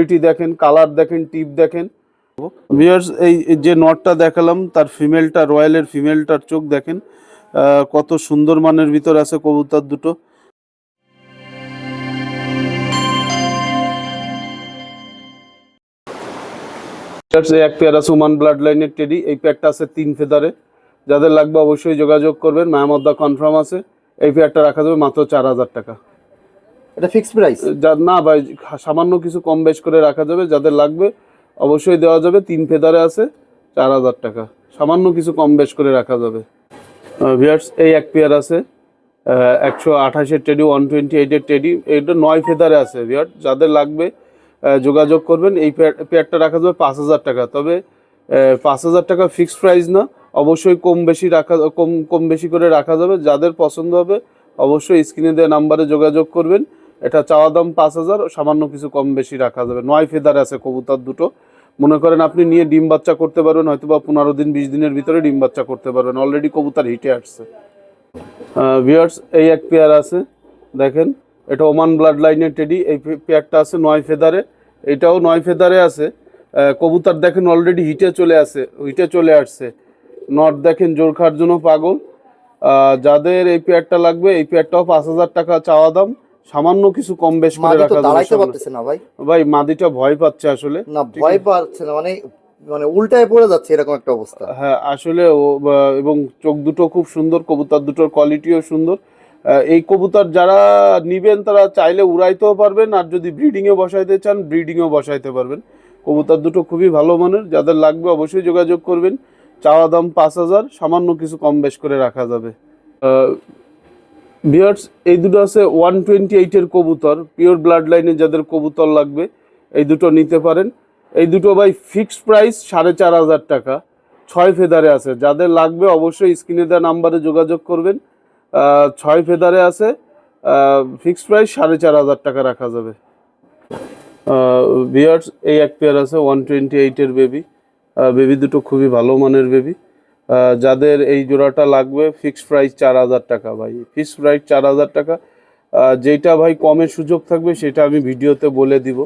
Quality দেখেন colour দেখেন টিপ দেখেন। ভিউয়ার্স এই যে নটটা দেখালাম, তার ফিমেলটা রয়্যালের ফিমেলটার চোখ দেখেন। কত সুন্দর মানের ভিতর আছে কবুতর দুটো। এক পেয়ার ওমান ব্লাড লাইনের টেডি এই পেয়ারটা আছে তিন ফেদারে যাদের লাগবে অবশ্যই যোগাযোগ করবেন। মায়ামদ্দা কনফার্ম আছে। এই পেয়ারটা রাখা যাবে মাত্র চার হাজার টাকা। এটা ফিক্সড প্রাইস না ভাই, সামান্য কিছু কম বেশ করে রাখা যাবে, যাদের লাগবে, অবশ্যই দেওয়া যাবে, তিন ফেদারে আছে, চার হাজার টাকা। সামান্য কিছু কম বেশ করে রাখা যাবে। ভিয়ার্স এই এক পেয়ার আছে একশো আঠাশের টেডি ওয়ান টোয়েন্টি এইটের টেডি এটা নয় ফেদারে আছে ভিয়ার যাদের লাগবে যোগাযোগ করবেন, এই পেয়ার পেয়ারটা রাখা যাবে পাঁচ হাজার টাকা। তবে পাঁচ হাজার টাকা ফিক্সড প্রাইস না, অবশ্যই কম বেশি রাখা, কম কম বেশি করে রাখা যাবে। যাদের পছন্দ হবে, অবশ্যই স্ক্রিনে দেওয়া নাম্বারে যোগাযোগ করবেন। এটা চাওয়া দাম পাঁচ হাজার, সামান্য কিছু কম বেশি রাখা যাবে। নয় ফেদার আছে, কবুতর দুটো। মনে করেন আপনি নিয়ে ডিম বাচ্চা করতে পারবেন হয়তো বা পনেরো দিন, বিশ দিনের ভিতরে ডিম বাচ্চা করতে পারবেন। অলরেডি কবুতর হিটে আসছে। ভিউয়ার্স এই এক পেয়ার আছে। দেখেন, এটা ওমান ব্লাড লাইনের টেডি এই পেয়ারটা আছে নয় ফেদারে। এটাও নয় ফেদারে আছে। কবুতর দেখেন অলরেডি হিটে চলে আসে হিটে চলে আসছে। নট দেখেন জোর খাওয়ার জন্য পাগল। যাদের এই পেয়ারটা লাগবে, এই পেয়ারটাও পাঁচ হাজার টাকা চাওয়া দাম। সামান্য কিছু কম বেশ করে রাখা যাবে দাঁড়াইতে। পারতেছে না ভাই। ভাই মাদিটা ভয় পাচ্ছে আসলে। না ভয় পাচ্ছে না মানে মানে উল্টায় পড়ে যাচ্ছে এরকম একটা অবস্থা। হ্যাঁ আসলে ও এবং চোখ দুটো খুব সুন্দর কবুতর দুটোর কোয়ালিটিও সুন্দর। এই কবুতর যারা নিবেন তারা চাইলে উড়াইতেও পারবেন আর যদি ব্রিডিংয়ে বসাইতে চান ব্রিডিংয়েও বসাইতে পারবেন। কবুতর দুটো খুবই ভালো মানের যাদের লাগবে অবশ্যই যোগাযোগ করবেন। চাওয়া দাম পাঁচ হাজার সামান্য কিছু কম বেশ করে রাখা যাবে। বিয়ার্স এই দুটো আছে ওয়ান টোয়েন্টি এইটের কবুতর পিওর ব্লাড লাইনে যাদের কবুতর লাগবে, এই দুটো নিতে পারেন। এই দুটো ভাই ফিক্সড প্রাইস সাড়ে চার হাজার টাকা, ছয় ফেদারে আছে। যাদের লাগবে অবশ্যই স্ক্রিনে দেওয়া নাম্বারে যোগাযোগ করবেন। ছয় ফেদারে আছে ফিক্সড প্রাইস সাড়ে চার হাজার টাকা রাখা যাবে। বিয়ার্স এই এক পেয়ার আছে ওয়ান টোয়েন্টি এইটের বেবি বেবি দুটো খুবই ভালো মানের বেবি যাদের এই জোড়াটা লাগবে ফিক্সড প্রাইস চার হাজার টাকা ভাই। ফিক্সড প্রাইস চার হাজার টাকা। যেটা ভাই কমের সুযোগ থাকবে, সেটা আমি ভিডিওতে বলে দিব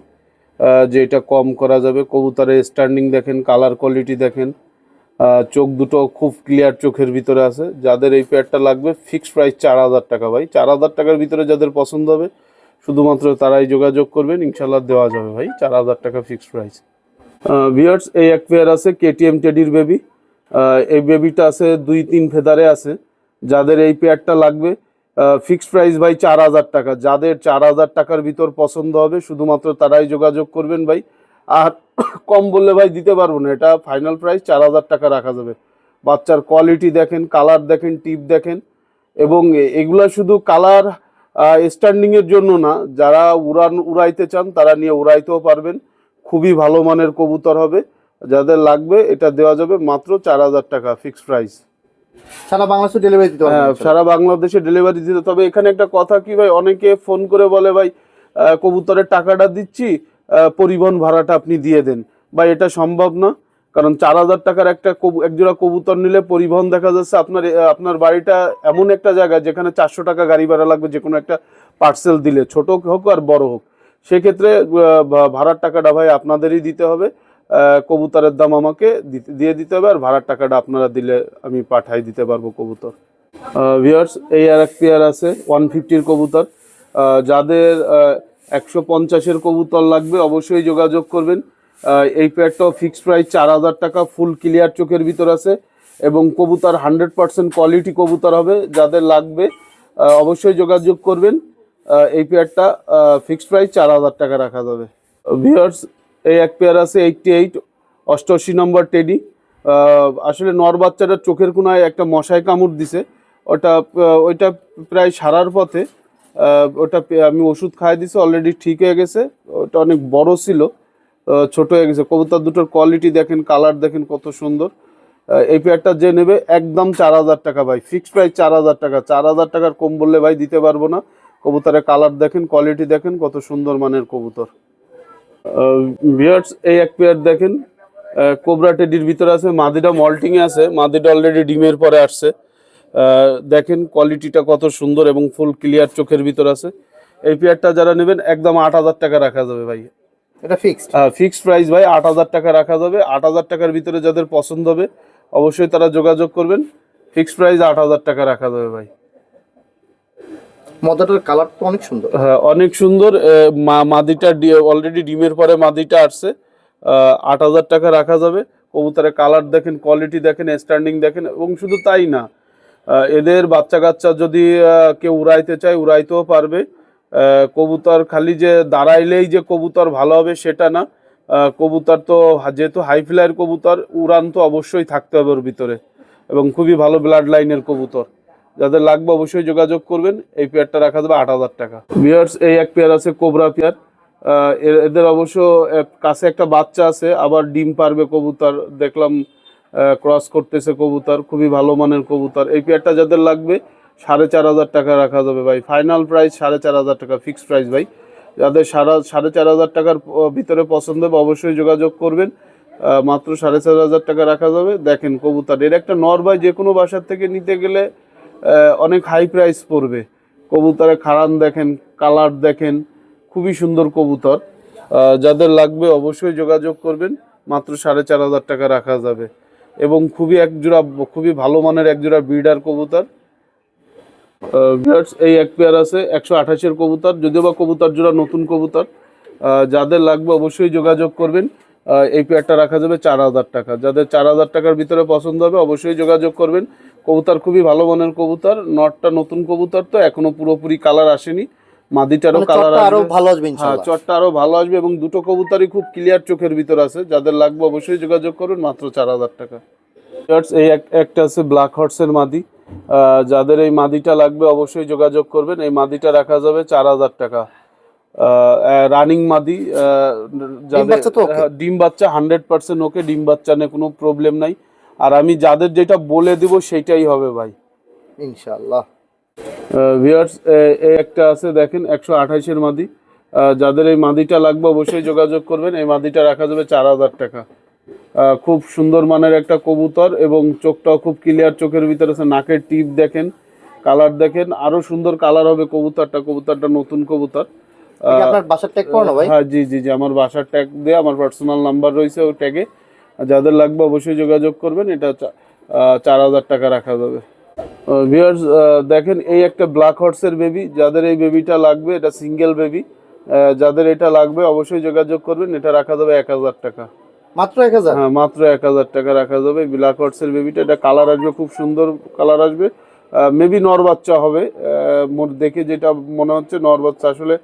যে এটা কম করা যাবে। কবুতরের স্ট্যান্ডিং দেখেন কালার কোয়ালিটি দেখেন। চোখ দুটো খুব ক্লিয়ার চোখের ভিতরে আছে। যাদের এই পেয়ারটা লাগবে ফিক্সড প্রাইস চার হাজার টাকা ভাই। চার হাজার টাকার ভিতরে যাদের পছন্দ হবে, শুধুমাত্র তারাই যোগাযোগ করবেন ইনশাল্লাহ দেওয়া যাবে ভাই চার হাজার টাকা ফিক্সড প্রাইস ভিয়ার্স এই এক পেয়ার আছে কেটিএম টেডির বেবি এই বেবিটা আছে দুই তিন ফেদারে আছে। যাদের এই পেয়ারটা লাগবে ফিক্সড প্রাইস ভাই চার হাজার টাকা। যাদের চার হাজার টাকার ভিতর পছন্দ হবে, শুধুমাত্র তারাই যোগাযোগ করবেন ভাই। আর কম বললে ভাই দিতে পারব না, এটা ফাইনাল প্রাইস চার হাজার টাকা রাখা যাবে। বাচ্চার কোয়ালিটি দেখেন কালার দেখেন টিপ দেখেন। এবং এগুলা শুধু কালার স্ট্যান্ডিংয়ের জন্য না, যারা উড়ান, উড়াইতে চান, তারা নিয়ে উড়াইতেও পারবেন। খুবই ভালো মানের কবুতর হবে। যাদের লাগবে এটা দেওয়া যাবে মাত্র চার হাজার টাকা ফিক্সড প্রাইস সারা বাংলাদেশে ডেলিভারি দিতে হ্যাঁ সারা বাংলাদেশে ডেলিভারি দিতে। তবে এখানে একটা কথা কি ভাই অনেকে ফোন করে বলে ভাই কবুতরের টাকাটা দিচ্ছি পরিবহন ভাড়াটা আপনি দিয়ে দেন। ভাই এটা সম্ভব না কারণ চার হাজার টাকার একটা কবু- একজোড়া কবুতর নিলে পরিবহন দেখা যাচ্ছে আপনার আপনার বাড়িটা এমন একটা জায়গা যেখানে চারশো টাকা গাড়ি ভাড়া লাগবে যে কোনো একটা পার্সেল দিলে ছোট হোক আর বড় হোক। সেক্ষেত্রে ভাড়ার টাকাটা ভাই আপনাদেরই দিতে হবে। কবুতরের দাম আমাকে দিয়ে দিতে হবে আর ভাড়ার টাকাটা আপনারা দিলে আমি পাঠাই দিতে পারব কবুতর। ভিউয়ার্স এই আর এক পেয়ার আছে ওয়ান ফিফটির কবুতর। যাদের একশো পঞ্চাশের কবুতর লাগবে অবশ্যই যোগাযোগ করবেন। এই পেয়ারটাও ফিক্সড প্রাইস চার হাজার টাকা ফুল ক্লিয়ার চোখের ভিতর আছে এবং কবুতর হান্ড্রেড পার্সেন্ট কোয়ালিটি কবুতর হবে, যাদের লাগবে অবশ্যই যোগাযোগ করবেন। এই পেয়ারটা ফিক্সড প্রাইস চার হাজার টাকা রাখা যাবে। ভিউয়ার্স এই এক পেয়ার আছে এইটটি এইট অষ্টআশি নম্বর টেডি আসলে নর বাচ্চাটার চোখের কোনায় একটা মশাই কামড় দিছে। ওটা ওইটা প্রায় সারার পথে ওটা আমি ওষুধ খাই দিছে অলরেডি ঠিক হয়ে গেছে। ওটা অনেক বড় ছিল ছোট হয়ে গেছে। কবুতর দুটোর কোয়ালিটি দেখেন কালার দেখেন কত সুন্দর। এই পেয়ারটা যে নেবে, একদম চার হাজার টাকা ভাই। ফিক্সড প্রাইস চার হাজার টাকা। চার হাজার টাকার কম বললে ভাই দিতে পারব না। কবুতরের কালার দেখেন কোয়ালিটি দেখেন, কত সুন্দর মানের কবুতর। ভিয়ার্স এই এক পেয়ার দেখেন কোবরা টেডির ভিতরে আছে মাদিটা মল্টিং এ আছে মাদিটা অলরেডি ডিমের পরে আসছে। দেখেন কোয়ালিটিটা কত সুন্দর এবং ফুল ক্লিয়ার চোখের ভিতর আছে। এই পেয়ারটা যারা নেবেন একদম আট হাজার টাকা রাখা যাবে ভাই। এটা ফিক্সড ফিক্সড প্রাইস ভাই আট হাজার টাকা রাখা যাবে। আট হাজার টাকার ভিতরে যাদের পছন্দ হবে অবশ্যই তারা যোগাযোগ করবেন। ফিক্সড প্রাইস আট হাজার টাকা রাখা যাবে ভাই। মদাটার কালার তো অনেক সুন্দর। হ্যাঁ অনেক সুন্দর। মাদিটা অলরেডি ডিমের পরে মাদিটা আসছে। আট হাজার টাকা রাখা যাবে। কবুতরের কালার দেখেন কোয়ালিটি দেখেন স্ট্যান্ডিং দেখেন, এবং শুধু তাই না এদের বাচ্চা কাচ্চা যদি কেউ উড়াইতে চায়, উড়াইতেও পারবে। কবুতর খালি যে দাঁড়াইলেই যে কবুতর ভালো হবে সেটা না। কবুতর তো যেহেতু হাই ফ্লাইয়ের কবুতর, উড়ান তো অবশ্যই থাকতে হবে ওর ভিতরে। এবং খুবই ভালো ব্লাড লাইনের কবুতর। যাদের লাগবে অবশ্যই যোগাযোগ করবেন। এই পেয়ারটা রাখা যাবে আট হাজার টাকা। বিয়ার্স এই এক পেয়ার আছে কোবরা পেয়ার এদের অবশ্য কাছে একটা বাচ্চা আছে, আবার ডিম পারবে কবুতর। দেখলাম ক্রস করতেছে কবুতর, খুবই ভালো মানের কবুতর। এই পেয়ারটা যাদের লাগবে, সাড়ে চার হাজার টাকা রাখা যাবে ভাই। ফাইনাল প্রাইস সাড়ে চার হাজার টাকা ফিক্সড প্রাইস ভাই। যাদের সারা সাড়ে চার হাজার টাকার ভিতরে পছন্দ হবে, অবশ্যই যোগাযোগ করবেন। মাত্র সাড়ে চার হাজার টাকা রাখা যাবে। দেখেন কবুতর। এর একটা নর ভাই, যে কোনো বাসার থেকে নিতে গেলে অনেক হাই প্রাইস পড়বে। কবুতরের খাড়ান দেখেন কালার দেখেন, খুবই সুন্দর কবুতর। যাদের লাগবে অবশ্যই যোগাযোগ করবেন, মাত্র সাড়ে চার হাজার টাকা রাখা যাবে। এবং খুবই এক জোড়া খুবই ভালো মানের এক জোড়া ব্রিডার কবুতর এই এক পেয়ার আছে, একশো আঠাশের কবুতর, যদিও বা কবুতর জোড়া নতুন কবুতর। যাদের লাগবে অবশ্যই যোগাযোগ করবেন। এই পেয়ারটা রাখা যাবে চার হাজার টাকা। যাদের চার হাজার টাকার ভিতরে পছন্দ হবে, অবশ্যই যোগাযোগ করবেন। কবুতর খুবই ভালো মানের কবুতর নটটা নতুন কবুতর তো এখনও পুরোপুরি কালার আসেনি। মাদিটারও মানে কালার চটটা আরও ভালো আসবে হ্যাঁ চটটা আরও ভালো আসবে এবং দুটো কবুতরই খুব ক্লিয়ার চোখের ভিতর আছে। যাদের লাগবে অবশ্যই যোগাযোগ করুন মাত্র চার হাজার টাকা। এই একটা আছে ব্ল্যাক হর্সের মাদি। যাদের এই মাদিটা লাগবে অবশ্যই যোগাযোগ করবেন। এই মাদিটা রাখা যাবে চার হাজার টাকা। রানিং মাদি যাদের হ্যাঁ, ডিম বাচ্চা হান্ড্রেড পার্সেন্ট ওকে ডিম বাচ্চা নিয়ে কোনো প্রবলেম নাই। আর আমি যাদের যেটা বলে দিব সেইটাই হবে ভাই। ইনশাআল্লাহ। ভিউয়ার্স একটা আছে দেখেন একশো আঠাইশের মাদি। যাদের এই মাদিটা লাগবে অবশ্যই যোগাযোগ করবেন। এই মাদিটা রাখা যাবে চার হাজার টাকা। খুব সুন্দর মানের একটা কবুতর এবং চোখটাও খুব ক্লিয়ার চোখের ভিতরে আছে। নাকের টিপ দেখেন কালার দেখেন আরও সুন্দর কালার হবে কবুতরটা। কবুতরটা নতুন কবুতর। আপনার বাসার ট্যাগ করো ভাই? হ্যাঁ জি জি জি আমার বাসার ট্যাগ দিয়ে আমার পার্সোনাল নাম্বার রয়েছে ওই ট্যাগে যাদের লাগবে অবশ্যই যোগাযোগ করবেন এটা চার হাজার টাকা রাখা যাবে। ভিউয়ার্স দেখেন এই একটা ব্ল্যাক হর্সের বেবি যাদের এই বেবিটা লাগবে এটা সিঙ্গেল বেবি যাদের এটা লাগবে অবশ্যই যোগাযোগ করবেন এটা রাখা যাবে এক হাজার টাকা। মাত্র এক হাজার? হ্যাঁ মাত্র এক হাজার টাকা রাখা যাবে। ব্ল্যাক হর্সের বেবিটা এটা কালার আসবে খুব সুন্দর কালার আসবে। মেবি নর বাচ্চা হবে। দেখে যেটা মনে হচ্ছে নর বাচ্চা আসলে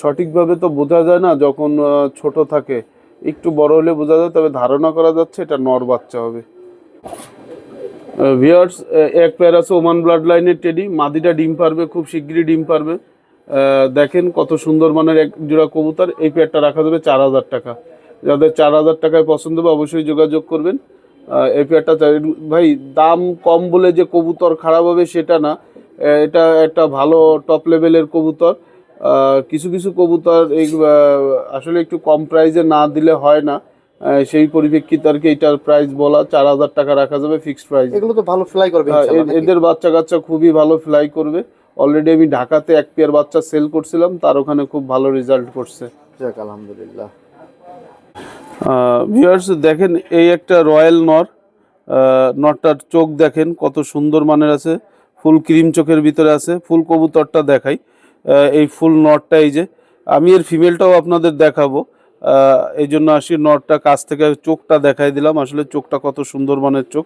সঠিকভাবে তো বোঝা যায় না যখন ছোট থাকে। একটু বড় হলে বোঝা যায়, তবে ধারণা করা যাচ্ছে এটা নর বাচ্চা হবে। ভিয়ার্স এক পেয়ার আছে ওমান ব্লাড লাইনের টেডি মাদিটা ডিম পারবে, খুব শিগগিরই ডিম পারবে। দেখেন কত সুন্দর মানের এক জোড়া কবুতর, এই পেয়ারটা রাখা যাবে চার হাজার টাকা। যাদের চার হাজার টাকায় পছন্দ হবে, অবশ্যই যোগাযোগ করবেন। এই পেয়ারটা ভাই, দাম কম বলে যে কবুতর খারাপ হবে সেটা না। এটা একটা ভালো টপ লেভেলের কবুতর। কিছু কিছু কবুতর এই আসলে একটু কম প্রাইজে না দিলে হয় না। সেই পরিপ্রেক্ষিতে আর কি এটার প্রাইস বলা চার হাজার টাকা রাখা যাবে ফিক্সড প্রাইস এগুলো তো ভালো ফ্লাই করবে হ্যাঁ? এদের বাচ্চা কাচ্চা খুবই ভালো ফ্লাই করবে। অলরেডি আমি ঢাকাতে এক পেয়ার বাচ্চা সেল করছিলাম তার ওখানে খুব ভালো রেজাল্ট করছে। যাক আলহামদুলিল্লাহ। ভিউয়ার্স দেখেন এই একটা রয়্যাল নর নরটার চোখ দেখেন কত সুন্দর মানের আছে ফুল ক্রিম চোখের ভিতরে আছে ফুল কবুতরটা দেখাই। এই ফুল নরটা এই যে আমি এর ফিমেলটাও আপনাদের দেখাবো। এই জন্য আসি নরটা কাছ থেকে চোখটা দেখাই দিলাম। আসলে চোখটা কত সুন্দর মানের চোখ।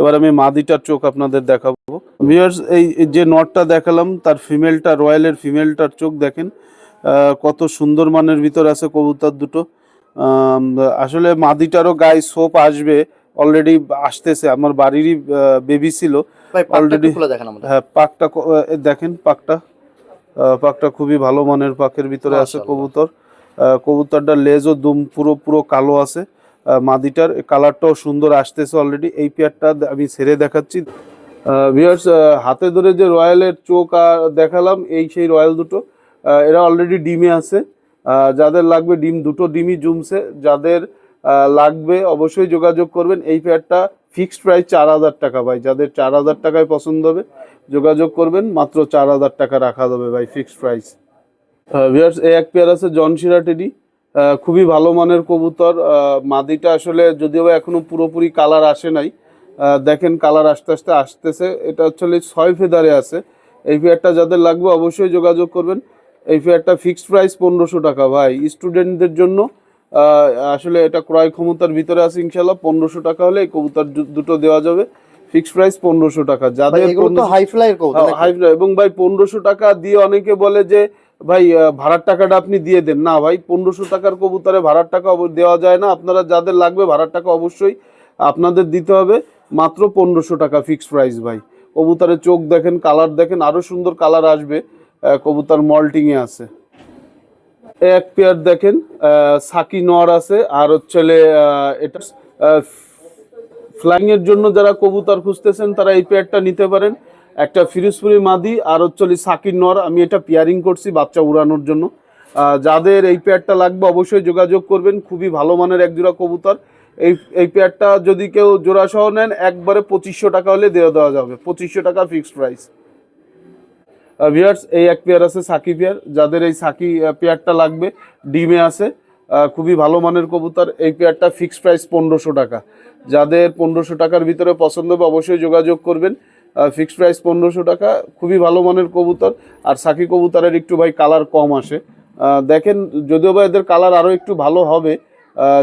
এবার আমি মাদিটার চোখ আপনাদের দেখাবো। ভিউয়ার্স এই যে নরটা দেখালাম তার ফিমেলটা রয়্যালের ফিমেলটার চোখ দেখেন। কত সুন্দর মানের ভিতর আছে কবুতর দুটো। আসলে মাদিটারও গায়ে সোপ আসবে অলরেডি আসতেছে। আমার বাড়িরই বেবি ছিল। আমাদের। হ্যাঁ পাকটা দেখেন পাকটা। পাকটা খুবই ভালো মানের পাকের ভিতরে আছে কবুতর। আহ, কবুতরটার লেজ ও দুম পুরো পুরো কালো আছে। মাদিটার কালারটাও সুন্দর আসতেছে অলরেডি এই পেয়ারটা আমি ছেড়ে দেখাচ্ছি। ভিউয়ার্স হাতে ধরে যে রয়্যালের চোখ আর দেখালাম এই সেই রয়্যাল দুটো। এরা অলরেডি ডিমে আছে। যাদের লাগবে ডিম দুটো ডিমই জমছে। যাদের লাগবে অবশ্যই যোগাযোগ করবেন। এই পেয়ারটা ফিক্সড প্রাইস চার হাজার টাকা ভাই। যাদের চার হাজার টাকায় পছন্দ হবে যোগাযোগ করবেন, মাত্র চার হাজার টাকা রাখা যাবে ভাই ফিক্সড প্রাইস ভিউয়ার্স এই এক পেয়ার আছে জনশিরা টেডি খুবই ভালো মানের কবুতর। মাদিটা আসলে যদিও বা এখনও পুরোপুরি কালার আসে নাই দেখেন কালার আস্তে আস্তে আসতেছে। এটা আসলে ছয় ফেদারে আছে। এই পেয়ারটা যাদের লাগবে অবশ্যই যোগাযোগ করবেন। এই পেয়ারটা ফিক্সড প্রাইস পনেরোশো টাকা ভাই। স্টুডেন্টদের জন্য আসলে এটা ক্রয় ক্ষমতার ভিতরে আছে ইনশাল্লাহ পনেরোশো টাকা হলে এই কবুতর দুটো দেওয়া যাবে। ফিক্সড প্রাইস পনেরোশো টাকা। যাদের হাই নাকি? হাই এবং ভাই পনেরোশো টাকা দিয়ে অনেকে বলে যে ভাই ভাড়ার টাকাটা আপনি দিয়ে দেন। না ভাই পনেরোশো টাকার কবুতরে ভাড়ার টাকা দেওয়া যায় না। আপনারা যাদের লাগবে ভাড়ার টাকা অবশ্যই আপনাদের দিতে হবে। মাত্র পনেরোশো টাকা ফিক্সড প্রাইস ভাই। কবুতরের চোখ দেখেন কালার দেখেন আরও সুন্দর কালার আসবে কবুতর মল্টিং এ আছে। এক পেয়ার দেখেন সাকি নর আছে আর হচ্ছে এটা ফ্লাইং এর জন্য যারা কবুতর খুঁজতেছেন, তারা এই পেয়ারটা নিতে পারেন। একটা ফিরোজপুরি মাদি আর হচ্ছে সাকির নর। আমি এটা পেয়ারিং করছি বাচ্চা উড়ানোর জন্য। যাদের এই পেয়ারটা লাগবে অবশ্যই যোগাযোগ করবেন। খুবই ভালো মানের এক জোড়া কবুতর। এই এই পেয়ারটা যদি কেউ জোড়া সহ নেন, একবারে পঁচিশশো টাকা হলে দেওয়া দেওয়া যাবে। পঁচিশশো টাকা ফিক্সড প্রাইস ভিয়ার্স এই এক পেয়ার আছে সাকি পেয়ার। যাদের এই সাকি পেয়ারটা লাগবে, ডিমে আছে। খুবই ভালো মানের কবুতর। এই পেয়ারটা ফিক্সড প্রাইস পনেরোশো টাকা। যাদের পনেরোশো টাকার ভিতরে পছন্দ হবে, অবশ্যই যোগাযোগ করবেন। ফিক্সড প্রাইস পনেরোশো টাকা, খুবই ভালো মানের কবুতর। আর সাকি কবুতরের একটু ভাই কালার কম আসে। দেখেন, যদিও বা এদের কালার আরও একটু ভালো হবে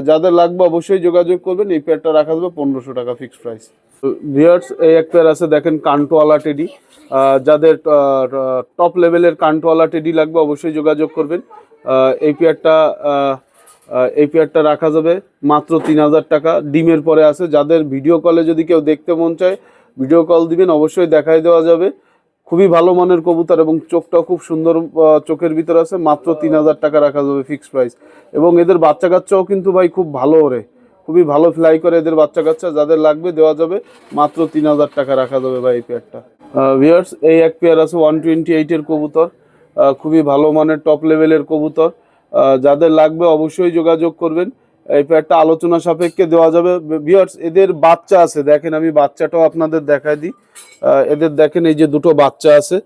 যাদের লাগবে অবশ্যই যোগাযোগ করবেন। এই পেয়ারটা রাখা যাবে পনেরোশো টাকা ফিক্সড প্রাইস ভিয়ার্স এই এক পেয়ার আছে, দেখেন কান্টোয়ালা টেডি যাদের টপ লেভেলের কান্টোয়ালা টেডি লাগবে, অবশ্যই যোগাযোগ করবেন। এই পেয়ারটা এই পেয়ারটা রাখা যাবে। মাত্র তিন হাজার টাকা। ডিমের পরে আছে। যাদের ভিডিও কলে যদি কেউ দেখতে মন চায় ভিডিও কল দিবেন, অবশ্যই দেখাই দেওয়া যাবে। খুবই ভালো মানের কবুতর এবং চোখটাও খুব সুন্দর চোখের ভিতর আছে। মাত্র তিন হাজার টাকা রাখা যাবে ফিক্সড প্রাইস এবং এদের বাচ্চা কাচ্চাও কিন্তু ভাই খুব ভালো ওরে। খুবই ভালো ফ্লাই করে এদের বাচ্চা কাচ্চা। যাদের লাগবে দেওয়া যাবে। মাত্র তিন হাজার টাকা রাখা যাবে ভাই এই পেয়ারটা ভিয়ার্স এই এক পেয়ার আছে ওয়ান টোয়েন্টি এইটের কবুতর। খুবই ভালো মানের টপ লেভেলের কবুতর। যাদের লাগবে অবশ্যই যোগাযোগ করবেন। এই পেয়ারটা আলোচনা সাপেক্ষে দেওয়া যাবে। ভিয়ার্স এদের বাচ্চা আছে দেখেন আমি বাচ্চাটাও আপনাদের দেখাই দিই। এদের দেখেন এই যে দুটো বাচ্চা আছে।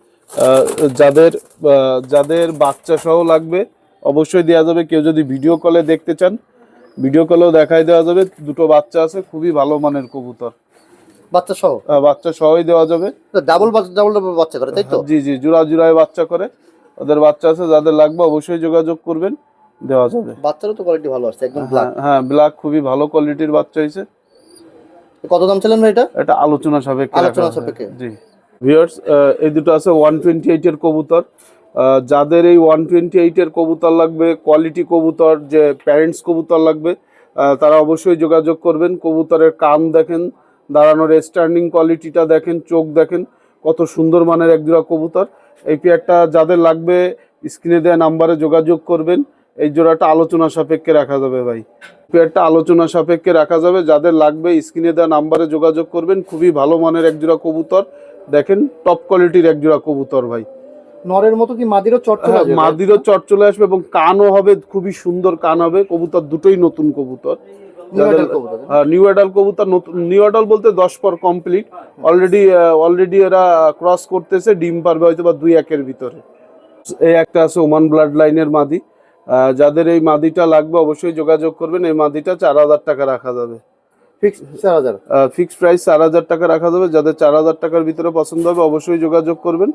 যাদের যাদের বাচ্চা সহ লাগবে অবশ্যই দেওয়া যাবে। কেউ যদি ভিডিও কলে দেখতে চান ভিডিও কলেও দেখাই দেওয়া যাবে। দুটো বাচ্চা আছে খুবই ভালো মানের কবুতর। বাচ্চা সহ? বাচ্চা সহই দেওয়া যাবে। ডাবল ডাবল ডাবল বাচ্চা করে তাই তো? জি জি জোড়া জোড়ায় বাচ্চা করে। ওদের বাচ্চা আছে যাদের লাগবে অবশ্যই যোগাযোগ করবেন দেওয়া যাবে। বাচ্চারও তো কোয়ালিটি ভালো আসছে একদম ব্ল্যাক হ্যাঁ হ্যাঁ ব্ল্যাক খুবই ভালো কোয়ালিটির বাচ্চা হয়েছে। কত দাম ছিলেন ভাই এটা? এটা আলোচনা সাপেক্ষে আলোচনা। সাপেক্ষে। জি। ভিউয়ার্স এই দুটো আছে ওয়ান টোয়েন্টি এইটের কবুতর। যাদের এই ওয়ান টোয়েন্টি এইটের কবুতর লাগবে কোয়ালিটি কবুতর যে প্যারেন্টস কবুতর লাগবে তারা অবশ্যই যোগাযোগ করবেন। কবুতরের কান দেখেন দাঁড়ানোর স্ট্যান্ডিং কোয়ালিটিটা দেখেন চোখ দেখেন কত সুন্দর মানের একজোড়া কবুতর। এই পেয়ারটা যাদের লাগবে স্ক্রিনে দেওয়া নাম্বারে যোগাযোগ করবেন। এই জোড়াটা আলোচনা সাপেক্ষে রাখা যাবে ভাই। পেয়ারটা আলোচনা সাপেক্ষে রাখা যাবে। যাদের লাগবে স্ক্রিনে দেওয়া নাম্বারে যোগাযোগ করবেন। খুবই ভালো মানের একজোড়া কবুতর। দেখেন টপ কোয়ালিটির একজোড়া কবুতর ভাই। নরের মতো কি মাদিরও চট চলে হ্যাঁ, আসবে? মাদিরও চট চলে আসবে এবং কানও হবে খুবই সুন্দর কান হবে। কবুতর দুটোই নতুন কবুতর। নিউ অ্যাডাল কবুতর নিউ অ্যাডাল বলতে দশ পর কমপ্লিট অলরেডি অলরেডি এরা ক্রস করতেছে ডিম পারবে হয়তো বা দুই একের ভিতরে। এই একটা আছে ওমান ব্লাড লাইনের মাদি যাদের এই মাদিটা লাগবে অবশ্যই যোগাযোগ করবেন। এই মাদিটা চার হাজার টাকা রাখা যাবে। ফিক্স প্রাইস চার হাজার টাকা রাখা যাবে। যাদের চার হাজার টাকার ভিতরে পছন্দ হবে অবশ্যই যোগাযোগ করবেন।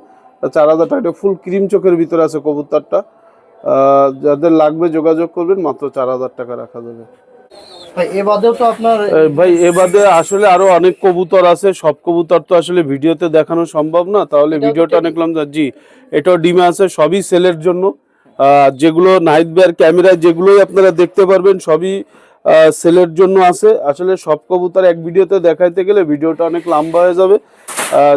চার হাজার টাকা ফুল ক্রিম চোখের ভিতরে আছে কবুতরটা। যাদের লাগবে যোগাযোগ করবেন মাত্র চার হাজার টাকা রাখা যাবে। ভাই এ বাদেও তো আপনার ভাই এ আসলে আরও অনেক কবুতর আছে সব কবুতর তো আসলে ভিডিওতে দেখানো সম্ভব না তাহলে ভিডিওটা দেখলাম জি এটাও ডিমে আছে সবই সেলের জন্য। যেগুলো নাইট বেয়ার ক্যামেরায় যেগুলোই আপনারা দেখতে পারবেন সবই সেলের জন্য আছে। আসলে সব কবুতর এক ভিডিওতে দেখাইতে গেলে ভিডিওটা অনেক লম্বা হয়ে যাবে।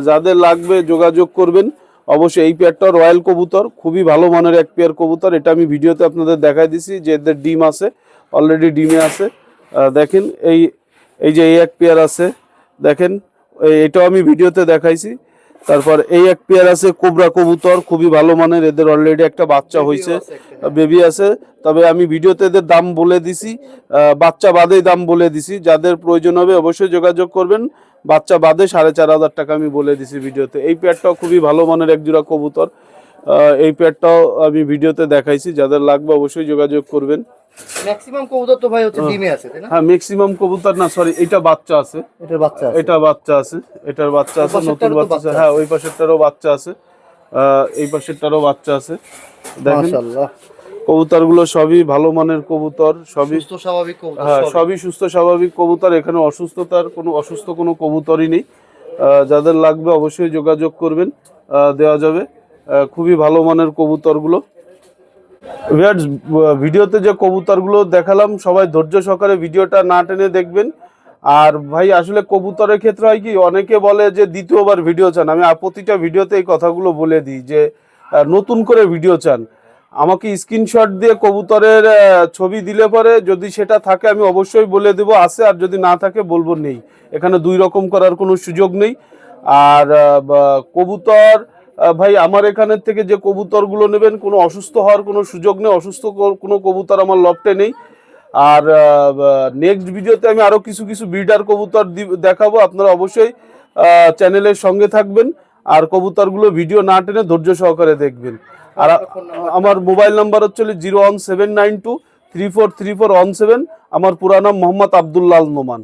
যাদের লাগবে যোগাযোগ করবেন। অবশ্যই এই পেয়ারটা রয়্যাল কবুতর খুবই ভালো মানের এক পেয়ার কবুতর এটা আমি ভিডিওতে আপনাদের দেখাই দিছি যে এদের ডিম আছে অলরেডি ডিমে আছে। দেখেন এই এই যে এই এক পেয়ার আছে দেখেন এটাও আমি ভিডিওতে দেখাইছি। তারপর এই এক পেয়ার আছে কোবরা কবুতর খুবই ভালো মানের এদের অলরেডি একটা বাচ্চা হয়েছে বেবি আছে। তবে আমি ভিডিওতে এদের দাম বলে দিছি বাচ্চা বাদেই দাম বলে দিছি যাদের প্রয়োজন হবে অবশ্যই যোগাযোগ করবেন। বাচ্চা বাদে সাড়ে চার হাজার টাকা আমি বলে দিছি ভিডিওতে। এই পেয়ারটাও খুবই ভালো মানের এক জোড়া কবুতর এই পেয়ারটাও আমি ভিডিওতে দেখাইছি যাদের লাগবে অবশ্যই যোগাযোগ করবেন। ম্যাক্সিমাম কবুতর তো ভাই হচ্ছে ডিমে আছে তাই না? হ্যাঁ ম্যাক্সিমাম কবুতর না সরি এটা বাচ্চা আছে। এটার বাচ্চা আছে। এটা বাচ্চা আছে এটার বাচ্চা আছে নতুন বাচ্চা আছে। হ্যাঁ ওই পাশেরটারও বাচ্চা আছে। এই পাশেরটারও বাচ্চা আছে। দেখেন। মাশাআল্লাহ। কবুতরগুলো সবই ভালো মানের কবুতর সবই সুস্থ স্বাভাবিক কবুতর হ্যাঁ সবই। সুস্থ স্বাভাবিক কবুতর। এখানে অসুস্থতার কোনো অসুস্থ কোনো কবুতরই নেই। যাদের লাগবে অবশ্যই যোগাযোগ করবেন। দেওয়া যাবে। খুবই ভালো মানের কবুতরগুলো। ভিউয়ার্স, ভিডিওতে যে কবুতরগুলো দেখালাম সবাই ধৈর্য সহকারে ভিডিওটা না টেনে দেখবেন। আর ভাই আসলে কবুতরের ক্ষেত্রে হয় কি অনেকে বলে যে দ্বিতীয়বার ভিডিও চান। আমি প্রতিটা ভিডিওতে এই কথাগুলো বলে দিই যে নতুন করে ভিডিও চান। আমাকে স্ক্রিনশট দিয়ে কবুতরের ছবি দিলে পরে যদি সেটা থাকে আমি অবশ্যই বলে দেবো আছে আর যদি না থাকে বলব নেই। এখানে দুই রকম করার কোনো সুযোগ নেই। আর কবুতর ভাই, আমার এখানের থেকে যে কবুতরগুলো নেবেন, কোনো অসুস্থ হওয়ার কোনো সুযোগ নেই, অসুস্থ কোনো কবুতর আমার লফটে নেই। আর নেক্সট ভিডিওতে আমি আরও কিছু কিছু বিডার কবুতর দেখাবো, আপনারা অবশ্যই চ্যানেলের সঙ্গে থাকবেন। আর কবুতরগুলো ভিডিও না টেনে ধৈর্য সহকারে দেখবেন। আর আমার মোবাইল নাম্বার হচ্ছে zero one seven nine two three four three four one seven আমার পুরা নাম মোহাম্মদ আবদুল্লাল নোমান।